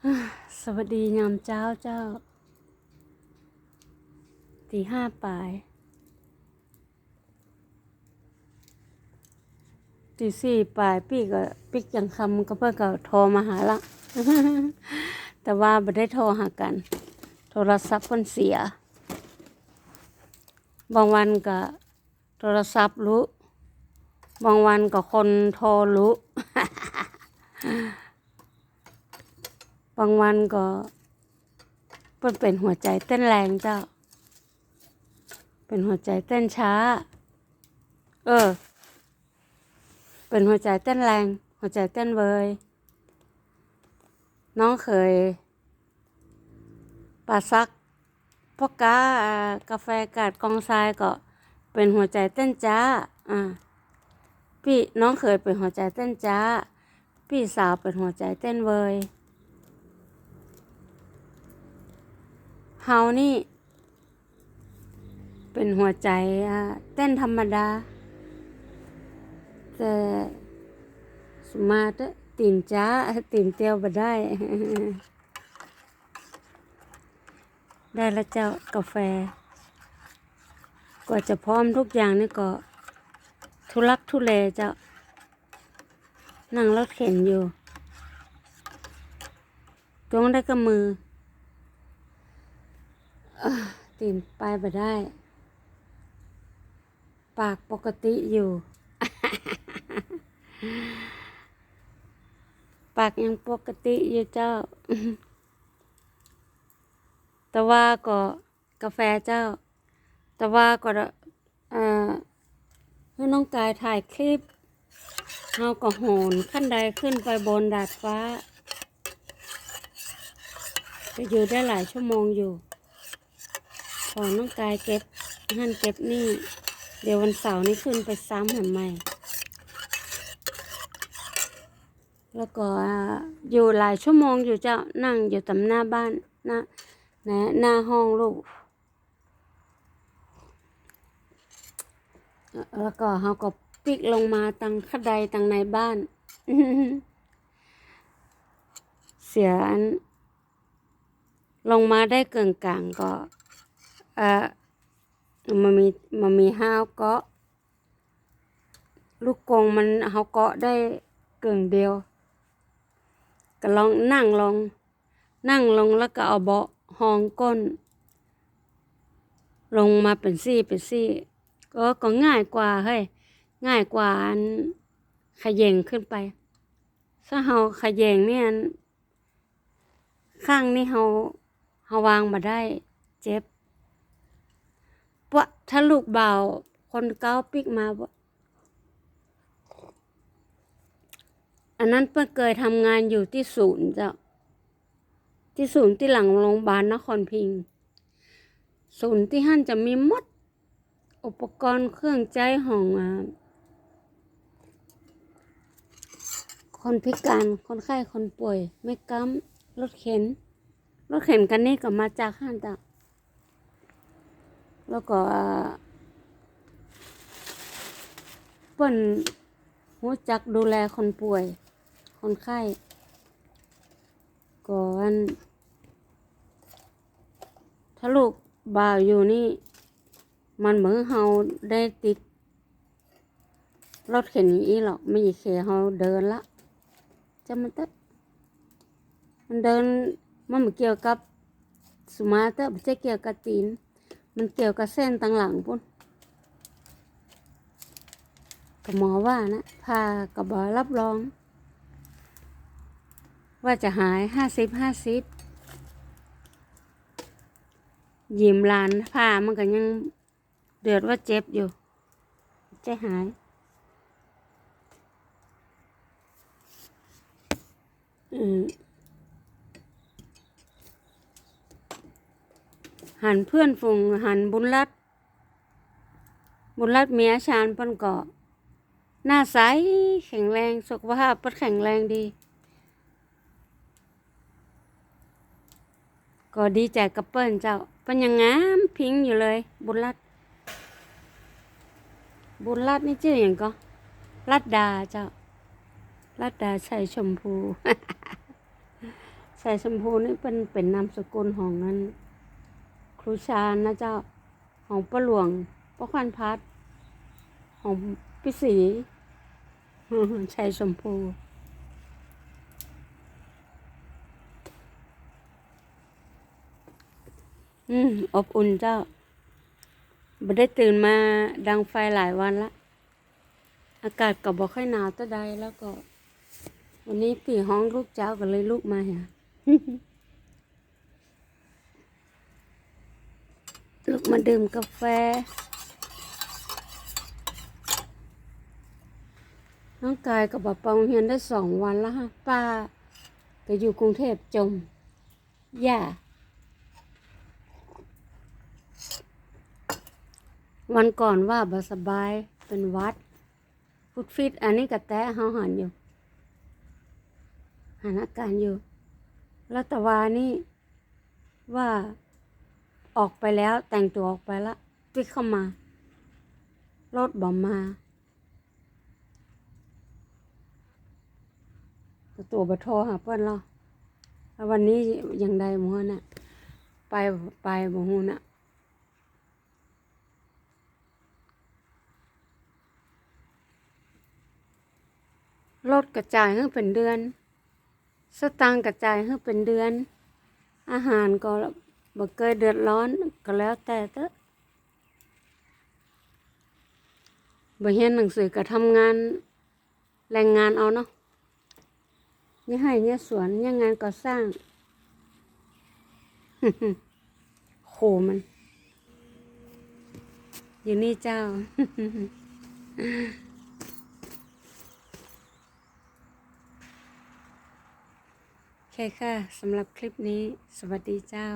สวัสดียามเจ้าเจ้าตีห้าปลายตีสี่ปลายพี่ก็ปิกยังคำก็เพื่อก็โทรมาหาละ แต่ว่าไม่ได้โทรหากัน โทรศัพท์มันเสีย บางวันก็โทรศัพท์รู้ บางวันก็คนโทรรู้ บางวันก็เปินเป็นหัวใจเต้นแรงเจ้า เป็นหัวใจเต้นช้า เออ เป็นหัวใจเต้นแรง หัวใจเต้นเวยน้องเคยปาซักพวกกาอ่ากาแฟกาดกองทรายก็เป็นหัวใจเต้นจ้า อ่า พี่น้องเคยเป็นหัวใจเต้นจ้า พี่สาวเป็นหัวใจเต้นเวย เฮานี่ เป็นหัวใจอะเต้นธรรมดา แต่สมาตตีนจ้าตีนเตียวบ่ได้ ได้แล้วเจ้ากาแฟ กว่าจะพร้อมทุกอย่างนี่ก็ ทุลักทุเลเจ้า นั่งรถเข็นอยู่ตรงได้กับมือ ตีนไปบ่ได้ ปากปกติอยู่ ปากยังปกติอยู่เจ้า แต่ว่าก็กาแฟเจ้า แต่ว่าก็เอ่อให้น้องกายถ่ายคลิปเฮาก็โหนขั้นใดขึ้นไปบนดาดฟ้าก็อยู่ได้หลายชั่วโมงอยู่ อน้องกายเก็บหั่นเก็บนี่ เดี๋ยววันเสาร์นี้ขึ้นไปซ้ำแห่ใหม่ แล้วก็อยู่หลายชั่วโมงอยู่เจ้านั่งอยู่ตำหน้าบ้านหน้าหน้าหน้าห้องลูกแล้วก็เขาก็ปิกลงมาตังขดใดตังในบ้าน เสียอัน ลงมาได้เกินกลางก็ มันมีมันมีห้าวเกาะ ลูกกงมันเขาเกาะได้เกินเดียว ก็ลองนั่งลง นั่งลงแล้วก็เอาเบาะห้องก้น ลงมาเป็นซี่เป็นซี่ ก็ก็ง่ายกว่าเฮ้ยง่ายกว่าอันขยงขึ้นไปถ้าเฮาขยงเนี่ยอันข้างนี่เฮาเฮาวางมาได้เจ็บ ปะถ้าลูกเบา คนเก้าปิกมาปะอันนั้นเพิ่งเคยทำงานอยู่ที่ศูนย์เจ้าที่ศูนย์ที่หลังโรงพยาบาลนครพิง ศูนย์ที่หั่นจะมีมด อุปกรณ์เครื่องใจของอ่าคนพิการคนไข้คนป่วย ไม่กำรถเข็น รถเข็นกันนี่ก็มาจากห้านตา แล้วก็เปิ้นรู้จักดูแลคนป่วย คนไข้ก่อนถ้าลูกบ่าวอยู่นี่ มันเหมือนเฮาได้ติดรถเข็นอย่างนี้หรอกไม่ใช่เฮาเดินละจะมันเตะมันเดินมันเกี่ยวกับสุมาเตะไม่ใช่เกี่ยวกับตีน มันเกี่ยวกับเส้นต่างหลังพุ่นก็หมอว่านะพากับบอรับรอง ว่าจะหายห้าสิบห้าสิบยิ้มลานพามันก็ยังเดือดว่าเจ็บอยู่จะหายอืม หันเพื่อนฝูงหันบุญรัตน์บุญรัตน์เมียชานเปันเกาะ หน้าใสแข็งแรงสุขภาพเปันแข็งแรงดี ก็ดีใจกับเปิ้นเจ้าเปิ้นยังงามพิงอยู่เลย บุญรัตน์บุญรัตน์นี่ชื่ออย่างก็รัตดาเจ้ารัตดาชัยชมพู ใส่ชมพูนี่เป็นเป็นนามสกุลของนั้น รูชาญนะเจ้า ของป้าหลวงป้าควันพัด ของพี่สีใช้ชมพูอืมอบอุ่นเจ้าบ่ได้ตื่นมาดังไฟหลายวันละ อากาศก็บ่ค่อยหนาวเท่าใดแล้วก็ วันนี้ปีห้องลูกเจ้าก็เลยลูกมาหา ลูกมาดื่มกาแฟ น้องกายกับป้าปองเรียนได้สองวันแล้วฮะป้าก็อยู่กรุงเทพจม ย่า วันก่อนว่าบ่สบายเป็นวัด ฟุดฟิต อันนี้กระแตะเฮาหันอยู่หันอาการอยู่ แล้วตะวานี่ว่า ออกไปแล้วแต่งตัวออกไปละปิกเข้ามา รถบ่มาตัวบ่โทรหาเพิ่อนแล้วแล้ววันนี้ยังได้หมื้อน่ะ ไปไปบ่ฮู้น่ะลดกระจายให้เป็นเดือน สตางค์กระจายให้เป็นเดือน อาหารก็ บ่เคยเดือดร้อนก็แล้วแต่เถอะบ่เรียนหนังสือก็ทำงานแรงงานเอาเนาะเนี่ยให้เนี่ยสวนเนี่ยงานก่อสร้างโหมันอยู่นี่เจ้า โอเคค่ะสำหรับคลิปนี้ สวัสดีเจ้า